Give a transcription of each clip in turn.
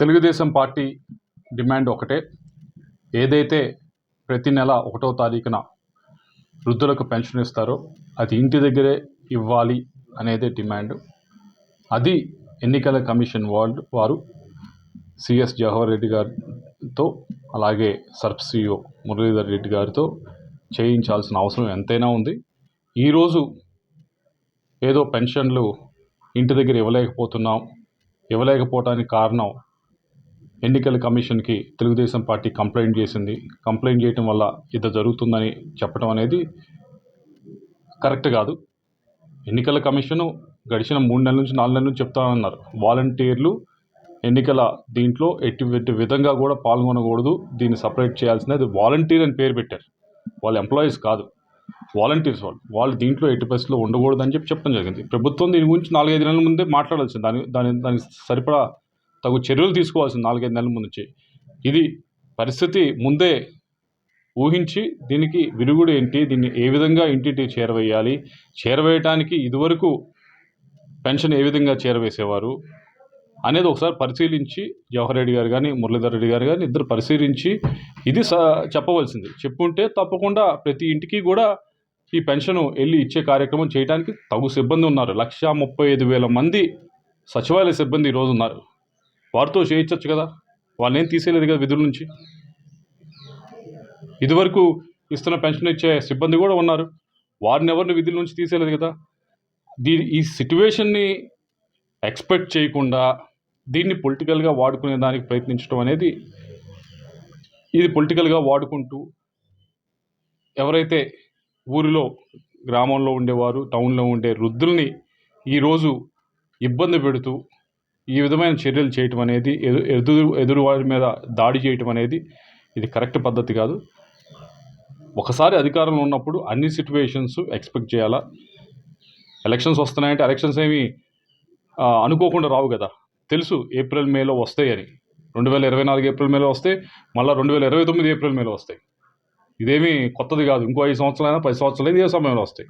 Telugu Desam party demand ఒకటే. ఏదైతే ప్రతి నెల ఒకటో తారీఖున వృద్ధులకు పెన్షన్ ఇస్తారో అది ఇంటి దగ్గరే ఇవ్వాలి అనేదే డిమాండ్. అది ఎన్నికల కమిషన్ వాళ్ళు వారు సిఎస్ జవహర్ రెడ్డి గారితో అలాగే సర్ప్ సిఇఓ మురళీధర్ రెడ్డి గారితో చేయించాల్సిన అవసరం ఎంతైనా ఉంది. ఈరోజు ఏదో పెన్షన్లు ఇంటి దగ్గర ఇవ్వలేకపోతున్నాం ఇవ్వలేకపోవటానికి కారణం ఎన్నికల కమిషన్కి తెలుగుదేశం పార్టీ కంప్లైంట్ చేసింది. కంప్లైంట్ చేయటం వల్ల ఇది జరుగుతుందని చెప్పడం అనేది కరెక్ట్ కాదు. ఎన్నికల కమిషను గడిచిన మూడు నెలల నుంచి నాలుగు నెలల నుంచి చెప్తామన్నారు వాలంటీర్లు ఎన్నికల దీంట్లో ఎటువంటి విధంగా కూడా పాల్గొనకూడదు. దీన్ని సపరేట్ చేయాల్సినది వాలంటీర్ అని పేరు పెట్టారు. వాళ్ళ ఎంప్లాయీస్ కాదు. వాలంటీర్స్ వాళ్ళు. వాళ్ళు దీంట్లో ఎట్టి పరిస్థితుల్లో ఉండకూడదు అని చెప్పి చెప్పడం జరిగింది. ప్రభుత్వం దీని గురించి నాలుగైదు నెలల ముందే మాట్లాడాల్సింది. దాని దాని దానికి సరిపడా తగు చర్యలు తీసుకోవాల్సింది నాలుగైదు నెలల ముందు ఇది పరిస్థితి ముందే ఊహించి దీనికి విరుగుడు ఏంటి దీన్ని ఏ విధంగా ఇంటింటి చేరవేయాలి చేరవేయటానికి ఇదివరకు పెన్షన్ ఏ విధంగా చేరవేసేవారు అనేది ఒకసారి పరిశీలించి జవహర్ రెడ్డి గారు కానీ మురళీధర్ రెడ్డి గారు కానీ ఇద్దరు పరిశీలించి ఇది చెప్పవలసింది. చెప్పుంటే తప్పకుండా ప్రతి ఇంటికి కూడా ఈ పెన్షన్ వెళ్ళి ఇచ్చే కార్యక్రమం చేయడానికి తగు సిబ్బంది ఉన్నారు. లక్ష ముప్పై ఐదు వేల మంది సచివాలయ సిబ్బంది ఈరోజు ఉన్నారు. వారితో చేయించవచ్చు కదా? వాళ్ళని ఏం తీసేయలేదు కదా విధుల నుంచి? ఇదివరకు ఇస్తున్న పెన్షన్ ఇచ్చే సిబ్బంది కూడా ఉన్నారు. వారిని ఎవరిని విధుల నుంచి తీసేయలేదు కదా? దీని ఈ సిట్యువేషన్ని ఎక్స్పెక్ట్ చేయకుండా దీన్ని పొలిటికల్గా వాడుకునే దానికి ప్రయత్నించడం అనేది ఇది పొలిటికల్గా వాడుకుంటూ ఎవరైతే ఊరిలో గ్రామంలో ఉండేవారు టౌన్లో ఉండే వృద్ధుల్ని ఈరోజు ఇబ్బంది పెడుతూ ఈ విధమైన చర్యలు చేయటం అనేది ఎదు ఎదురు ఎదురువారి మీద దాడి చేయటం అనేది ఇది కరెక్ట్ పద్ధతి కాదు. ఒకసారి అధికారంలో ఉన్నప్పుడు అన్ని సిచ్యువేషన్స్ ఎక్స్పెక్ట్ చేయాలా? ఎలక్షన్స్ వస్తున్నాయంటే ఎలక్షన్స్ ఏమి అనుకోకుండా రావు కదా. తెలుసు ఏప్రిల్ మేలో వస్తాయి అని. రెండు వేల ఇరవై నాలుగు ఏప్రిల్ మేలో వస్తే మళ్ళీ రెండు వేల ఇరవై తొమ్మిది ఏప్రిల్ మేలో వస్తాయి. ఇదేమీ కొత్తది కాదు. ఇంకో ఐదు సంవత్సరాలైనా పది సంవత్సరాలు ఇదే సమయంలో వస్తాయి.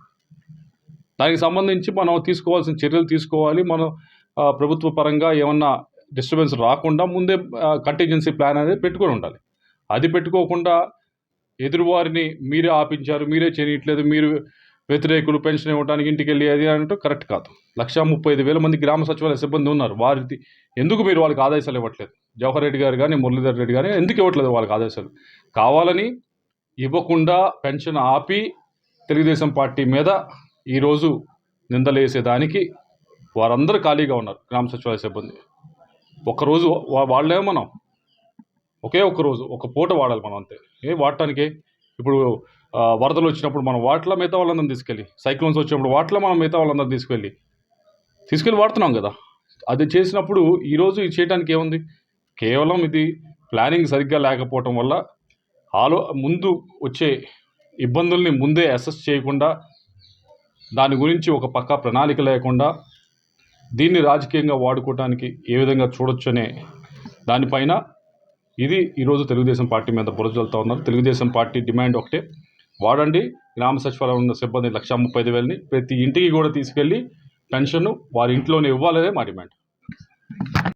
దానికి సంబంధించి మనం తీసుకోవాల్సిన చర్యలు తీసుకోవాలి. మనం ప్రభుత్వ పరంగా ఏమన్నా డిస్టర్బెన్స్ రాకుండా ముందే కంటింజెన్సీ ప్లాన్ అనేది పెట్టుకొని ఉండాలి. అది పెట్టుకోకుండా ఎదురువారిని మీరే ఆపించారు మీరే చేయట్లేదు మీరు వ్యతిరేకులు పెన్షన్ ఇవ్వడానికి ఇంటికి వెళ్ళి అది అంటూ కరెక్ట్ కాదు. లక్షా ముప్పై ఐదు వేల మంది గ్రామ సచివాలయ సిబ్బంది ఉన్నారు. వారి ఎందుకు మీరు వాళ్ళకి ఆదేశాలు ఇవ్వట్లేదు? జవహర్ రెడ్డి గారు కానీ మురళీధర్ రెడ్డి గారు ఎందుకు ఇవ్వట్లేదు వాళ్ళకి ఆదేశాలు? కావాలని ఇవ్వకుండా పెన్షన్ ఆపి తెలుగుదేశం పార్టీ మీద ఈరోజు నిందలేసేదానికి వారందరూ ఖాళీగా ఉన్నారు గ్రామ సచివాలయ సిబ్బంది. ఒక్కరోజు వా- వాళ్ళేమో మనం. ఒకే ఒక్క రోజు ఒక పూట వాడాలి మనం అంతే. ఏ వాడటానికి? ఇప్పుడు వరదలు వచ్చినప్పుడు మనం వాటిలో మిగతా వాళ్ళందరం తీసుకెళ్ళి సైక్లోన్స్ వచ్చినప్పుడు వాటిలో మనం మిగతా వాళ్ళందరం తీసుకెళ్ళి తీసుకెళ్ళి వాడుతున్నాం కదా. అది చేసినప్పుడు ఈరోజు ఇది చేయడానికి ఏముంది? కేవలం ఇది ప్లానింగ్ సరిగ్గా లేకపోవటం వల్ల ఆలో ముందు వచ్చే ఇబ్బందుల్ని ముందే అసెస్ చేయకుండా దాని గురించి ఒక పక్కా ప్రణాళిక లేకుండా దీన్ని రాజకీయంగా వాడుకోవడానికి ఏ విధంగా చూడొచ్చనే దానిపైన ఇది ఈరోజు తెలుగుదేశం పార్టీ మీద బురజలుతూ ఉన్నారు. తెలుగుదేశం పార్టీ డిమాండ్ ఒకటే. వాడండి గ్రామ సచివాలయం ఉన్న సిబ్బంది లక్ష ముప్పై ఐదు వేలని ప్రతి ఇంటికి కూడా తీసుకెళ్ళి పెన్షన్ వారి ఇంట్లోనే ఇవ్వాలనే మా డిమాండ్.